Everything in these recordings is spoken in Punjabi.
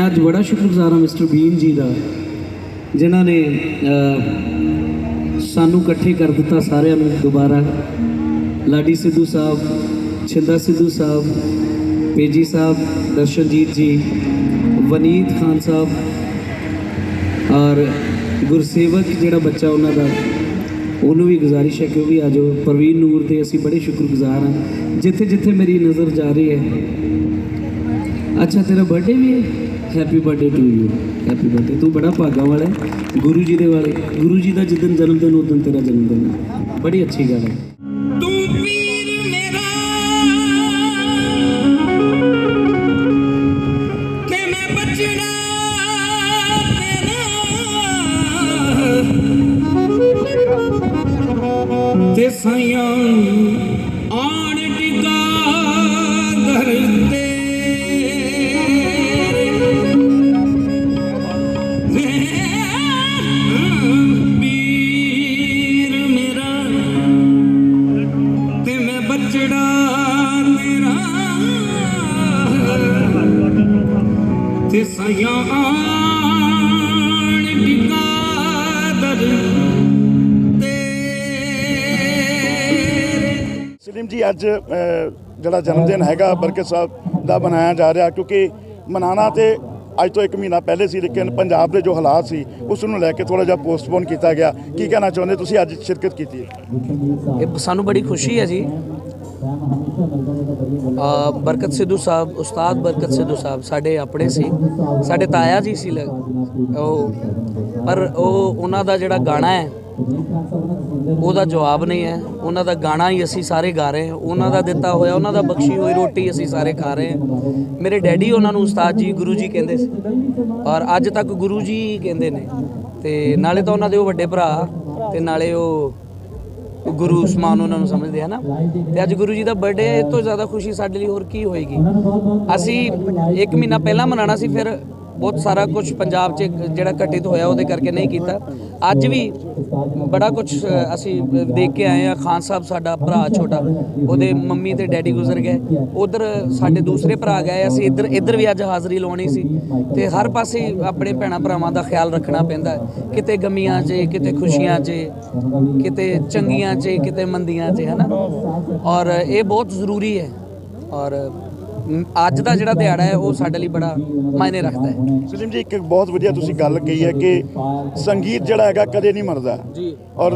ਮੈਂ ਅੱਜ ਬੜਾ ਸ਼ੁਕਰਗੁਜ਼ਾਰ ਹਾਂ ਮਿਸਟਰ ਬੀਨ ਜੀ ਦਾ, ਜਿਨ੍ਹਾਂ ਨੇ ਸਾਨੂੰ ਇਕੱਠੇ ਕਰ ਦਿੱਤਾ ਸਾਰਿਆਂ ਨੂੰ ਦੁਬਾਰਾ। ਲਾਡੀ ਸਿੱਧੂ ਸਾਹਿਬ, ਛਿੰਦਾ ਸਿੱਧੂ ਸਾਹਿਬ, ਪੇਜੀ ਸਾਹਿਬ, ਦਰਸ਼ਨਜੀਤ ਜੀ, ਵਨੀਤ ਖਾਨ ਸਾਹਿਬ, ਔਰ ਗੁਰਸੇਵਕ ਜਿਹੜਾ ਬੱਚਾ ਉਹਨਾਂ ਦਾ, ਉਹਨੂੰ ਵੀ ਗੁਜ਼ਾਰਿਸ਼ ਹੈ ਕਿ ਉਹ ਵੀ ਆ ਜਾਓ। ਪ੍ਰਵੀਨ ਨੂਰ ਦੇ ਅਸੀਂ ਬੜੇ ਸ਼ੁਕਰਗੁਜ਼ਾਰ ਹਾਂ। ਜਿੱਥੇ ਜਿੱਥੇ ਮੇਰੀ ਨਜ਼ਰ ਜਾ ਰਹੀ ਹੈ। ਅੱਛਾ, ਤੇਰਾ ਬਰਥਡੇ ਵੀ ਹੈ? Happy birthday to you happy birthday ਤੂੰ ਬੜਾ ਭਾਗਾ ਵਾਲਾ ਹੈ। ਗੁਰੂ ਜੀ ਦੇ ਵਾਲੇ। ਗੁਰੂ ਜੀ ਦਾ ਜਿੱਦਨ ਜਨਮ ਦਿਨ ਉਦੋਂ ਤੇਰਾ ਜਨਮ ਦਿਨ। ਬੜੀ ਅੱਛੀ ਗੱਲ ਹੈ। ਤੂੰ ਪੀਰ ਮੇਰਾ। ਤੇ ਮੈਂ ਬਚਣਾ ਤੇਰਾ ਤੇ ਸਾਈਆਂ ਆਣ ਸਲੀਮ ਜੀ ਅੱਜ ਜਿਹੜਾ ਜਨਮ ਦਿਨ ਹੈਗਾ ਬਰਕਤ ਸਾਹਿਬ ਦਾ ਮਨਾਇਆ ਜਾ ਰਿਹਾ ਕਿਉਂਕਿ ਮਨਾਣਾ ਤੇ ਅੱਜ ਤੋਂ 1 ਮਹੀਨਾ ਪਹਿਲੇ ਸੀ ਲੇਕਿਨ ਪੰਜਾਬ ਦੇ ਜੋ ਹਾਲਾਤ ਸੀ ਉਸ ਨੂੰ ਲੈ ਕੇ ਥੋੜਾ ਜਿਹਾ ਪੋਸਟਪੋਨ ਕੀਤਾ ਗਿਆ। ਕੀ ਕਹਿਣਾ ਚਾਹੁੰਦੇ ਤੁਸੀਂ? ਅੱਜ ਸ਼ਿਰਕਤ ਕੀਤੀ ਹੈ। ਇਹ ਸਾਨੂੰ ਬੜੀ ਖੁਸ਼ੀ ਹੈ ਜੀ ਬਰਕਤ ਸਿੱਧੂ ਸਾਹਿਬ, ਉਸਤਾਦ ਬਰਕਤ ਸਿੱਧੂ ਸਾਹਿਬ ਸਾਡੇ ਆਪਣੇ ਸੀ। ਸਾਡੇ ਤਾਇਆ ਜੀ ਸੀ ਲ- ਉਹ, ਪਰ ਉਹ, ਉਹਨਾਂ ਦਾ ਜਿਹੜਾ ਗਾਣਾ ਹੈ, ਉਹਦਾ ਜਵਾਬ ਨਹੀਂ ਹੈ। ਉਹਨਾਂ ਦਾ ਗਾਣਾ ਹੀ ਅਸੀਂ ਸਾਰੇ ਗਾ ਰਹੇ ਹਾਂ। ਉਹਨਾਂ ਦਾ ਦਿੱਤਾ ਹੋਇਆ, ਉਹਨਾਂ ਦਾ ਬਖਸ਼ੀ ਹੋਈ ਰੋਟੀ ਅਸੀਂ ਸਾਰੇ ਖਾ ਰਹੇ ਹਾਂ। ਮੇਰੇ ਡੈਡੀ ਉਹਨਾਂ ਨੂੰ ਉਸਤਾਦ ਜੀ, ਗੁਰੂ ਜੀ ਕਹਿੰਦੇ ਸੀ। ਔਰ ਅੱਜ ਤੱਕ ਗੁਰੂ ਜੀ ਕਹਿੰਦੇ ਨੇ। ਤੇ ਨਾਲੇ ਤਾਂ ਉਹਨਾਂ ਦੇ ਉਹ ਵੱਡੇ ਭਰਾ, ਤੇ ਨਾਲੇ ਉਹ ਗੁਰੂ ਸਮਾਨ ਉਹਨਾਂ ਨੂੰ ਸਮਝਦੇ ਆ ਨਾ। ਤੇ ਅੱਜ ਗੁਰੂ ਜੀ ਦਾ ਬਰਥਡੇ ਹੈ, ਇਹ ਤੋਂ ਜ਼ਿਆਦਾ ਖੁਸ਼ੀ ਸਾਡੇ ਲਈ ਹੋਰ ਕੀ ਹੋਏਗੀ? ਅਸੀਂ ਇੱਕ ਮਹੀਨਾ ਪਹਿਲਾਂ ਮਨਾਣਾ ਸੀ, ਫਿਰ ਬਹੁਤ ਸਾਰਾ ਕੁਝ ਪੰਜਾਬ 'ਚ ਜਿਹੜਾ ਘਟਿਤ ਹੋਇਆ ਉਹਦੇ ਕਰਕੇ ਨਹੀਂ ਕੀਤਾ। ਅੱਜ ਵੀ ਬੜਾ ਕੁਝ ਅਸੀਂ ਦੇਖ ਕੇ ਆਏ ਆ ਖਾਨ ਸਾਹਿਬ ਸਾਡਾ ਭਰਾ ਛੋਟਾ, ਉਹਦੇ ਮੰਮੀ ਤੇ ਡੈਡੀ ਗੁਜ਼ਰ ਗਏ। ਉਧਰ ਸਾਡੇ ਦੂਸਰੇ ਭਰਾ ਗਏ, ਅਸੀਂ ਇੱਧਰ ਇੱਧਰ ਵੀ ਅੱਜ ਹਾਜ਼ਰੀ ਲਾਉਣੀ ਸੀ। ਤੇ ਹਰ ਪਾਸੇ ਆਪਣੇ ਭੈਣਾ ਭਰਾਵਾਂ ਦਾ ਖਿਆਲ ਰੱਖਣਾ ਪੈਂਦਾ। ਕਿਤੇ ਗਮੀਆਂ 'ਚ, ਕਿਤੇ ਖੁਸ਼ੀਆਂ 'ਚ, ਕਿਤੇ ਚੰਗੀਆਂ 'ਚ, ਕਿਤੇ ਮੰਦੀਆਂ 'ਚ ਹੈ ਨਾ ਔਰ ਇਹ ਬਹੁਤ ਜ਼ਰੂਰੀ ਹੈ। ਔਰ ਅੱਜ ਦਾ ਜਿਹੜਾ ਦਿਹਾੜਾ ਹੈ ਉਹ ਸਾਡੇ ਲਈ ਬੜਾ ਮਾਇਨੇ ਰੱਖਦਾ ਹੈ। ਸਲੀਮ ਜੀ ਇੱਕ ਬਹੁਤ ਵਧੀਆ ਤੁਸੀਂ ਗੱਲ ਕਹੀ ਹੈ ਕਿ ਸੰਗੀਤ ਜਿਹੜਾ ਹੈਗਾ ਕਦੇ ਨਹੀਂ ਮਰਦਾ। ਜੀ। ਔਰ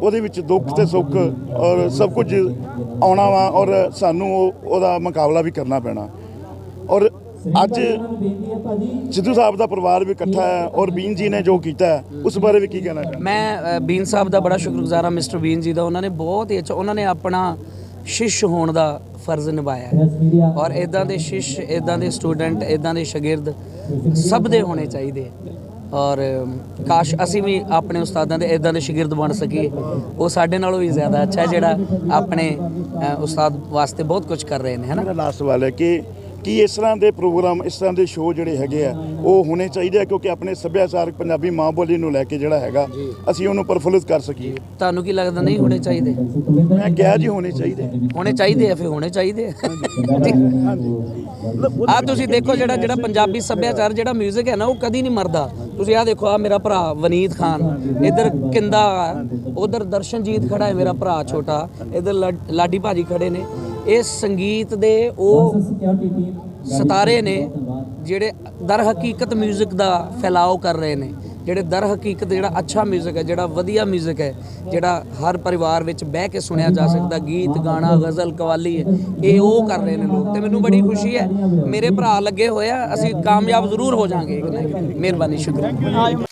ਉਹਦੇ ਵਿੱਚ ਦੁੱਖ ਤੇ ਸੁੱਖ ਔਰ ਸਭ ਕੁਝ ਆਉਣਾ ਵਾ ਔਰ ਸਾਨੂੰ ਉਹ- ਉਹਦਾ ਮੁਕਾਬਲਾ ਵੀ ਕਰਨਾ ਪੈਣਾ। ਔਰ ਅੱਜ ਸਿੱਧੂ ਸਾਹਿਬ ਦਾ ਪਰਿਵਾਰ ਵੀ ਇਕੱਠਾ ਹੈ ਔਰ ਬੀਨ ਜੀ ਨੇ ਜੋ ਕੀਤਾ ਉਸ ਬਾਰੇ ਵੀ ਕੀ ਕਹਿਣਾ ਚਾਹੁੰਦੇ ਮੈਂ ਬੀਨ ਸਾਹਿਬ ਦਾ ਬੜਾ ਸ਼ੁਕਰਗੁਜ਼ਾਰ ਹਾਂ ਮਿਸਟਰ ਬੀਨ ਜੀ ਦਾ। ਉਹਨਾਂ ਨੇ ਬਹੁਤ ਹੀ ਅੱਛਾ ਉਹਨਾਂ ਨੇ ਆਪਣਾ ਸ਼ਿਸ਼ ਹੋਣ ਦਾ ਫਰਜ਼ ਨਿਭਾਇਆ। ਔਰ ਇਦਾਂ ਦੇ ਸ਼ਿਸ਼ ਇਦਾਂ ਦੇ ਸਟੂਡੈਂਟ ਇਦਾਂ ਦੇ ਸ਼ਾਗਿਰਦ ਸਭ ਦੇ ਹੋਣੇ ਚਾਹੀਦੇ। ਔਰ ਕਾਸ਼ ਅਸੀਂ ਵੀ ਆਪਣੇ ਉਸਤਾਦਾਂ ਦੇ ਇਦਾਂ ਦੇ ਸ਼ਾਗਿਰਦ ਬਣ ਸਕੀਏ। ਉਹ ਸਾਡੇ ਨਾਲੋਂ ਵੀ ਜ਼ਿਆਦਾ ਅੱਛਾ ਜਿਹੜਾ ਆਪਣੇ ਉਸਤਾਦ ਵਾਸਤੇ ਬਹੁਤ ਕੁਝ ਕਰ ਰਹੇ ਨੇ ਹੈ ਨਾ? ਮੇਰਾ ਲਾਸਟ ਸਵਾਲ ਹੈ ਕਿ ਕੀ ਇਸ ਤਰ੍ਹਾਂ ਦੇ ਪ੍ਰੋਗਰਾਮ ਇਸ ਤਰ੍ਹਾਂ ਦੇ ਸ਼ੋਅ ਜਿਹੜੇ ਹੈਗੇ ਆ ਉਹ ਹੋਣੇ ਚਾਹੀਦੇ ਆ ਕਿਉਂਕਿ ਆਪਣੇ ਸੱਭਿਆਚਾਰਕ ਪੰਜਾਬੀ ਮਾਂ ਬੋਲੀ ਨੂੰ ਲੈ ਕੇ ਜਿਹੜਾ ਹੈਗਾ ਅਸੀਂ ਉਹਨੂੰ ਪ੍ਰਫੁੱਲਿਤ ਕਰ ਸਕੀਏ। ਤੁਹਾਨੂੰ ਕੀ ਲੱਗਦਾ ਨਹੀਂ ਹੋਣੇ ਚਾਹੀਦੇ? ਮੈਂ ਕਿਹਾ ਜੀ ਹੋਣੇ ਚਾਹੀਦੇ ਹੋਣੇ ਚਾਹੀਦੇ ਆ ਫਿਰ ਹੋਣੇ ਚਾਹੀਦੇ ਆ। ਤੁਸੀਂ ਦੇਖੋ ਜਿਹੜਾ ਜਿਹੜਾ ਪੰਜਾਬੀ ਸੱਭਿਆਚਾਰ ਜਿਹੜਾ 뮤직 ਹੈ ਨਾ ਉਹ ਕਦੀ ਨਹੀਂ ਮਰਦਾ। ਤੁਸੀਂ ਆ ਦੇਖੋ ਆ ਮੇਰਾ ਭਰਾ ਵਨੀਤ ਖਾਨ। ਇਧਰ ਕਿੰਦਾ ਉਧਰ ਦਰਸ਼ਨਜੀਤ ਖੜਾ ਹੈ ਮੇਰਾ ਭਰਾ ਛੋਟਾ। ਇਧਰ ਲਾਡੀ ਭਾਜੀ ਖੜੇ ਨੇ। ਇਹ ਸੰਗੀਤ ਦੇ ਉਹ ਸਿਤਾਰੇ ਨੇ ਜਿਹੜੇ ਦਰ ਹਕੀਕਤ 뮤직 ਦਾ ਫੈਲਾਓ ਕਰ ਰਹੇ ਨੇ ਜਿਹੜੇ ਦਰ ਹਕੀਕਤ ਜਿਹੜਾ ਅੱਛਾ 뮤직 ਹੈ ਜਿਹੜਾ ਵਧੀਆ 뮤직 ਹੈ ਜਿਹੜਾ ਹਰ ਪਰਿਵਾਰ ਵਿੱਚ ਬਹਿ ਕੇ ਸੁਣਿਆ ਜਾ ਸਕਦਾ ਗੀਤ ਗਾਣਾ ਗਜ਼ਲ ਕਵਾਲੀ ਹੈ ਇਹ ਉਹ ਕਰ ਰਹੇ ਨੇ ਲੋਕ ਤੇ ਮੈਨੂੰ ਬੜੀ ਖੁਸ਼ੀ ਹੈ ਮੇਰੇ ਭਰਾ ਲੱਗੇ ਹੋਏ ਆ ਅਸੀਂ ਕਾਮਯਾਬ ਜ਼ਰੂਰ ਹੋ ਜਾਾਂਗੇ ਮਿਹਰਬਾਨੀ ਸ਼ੁਕਰੀਆ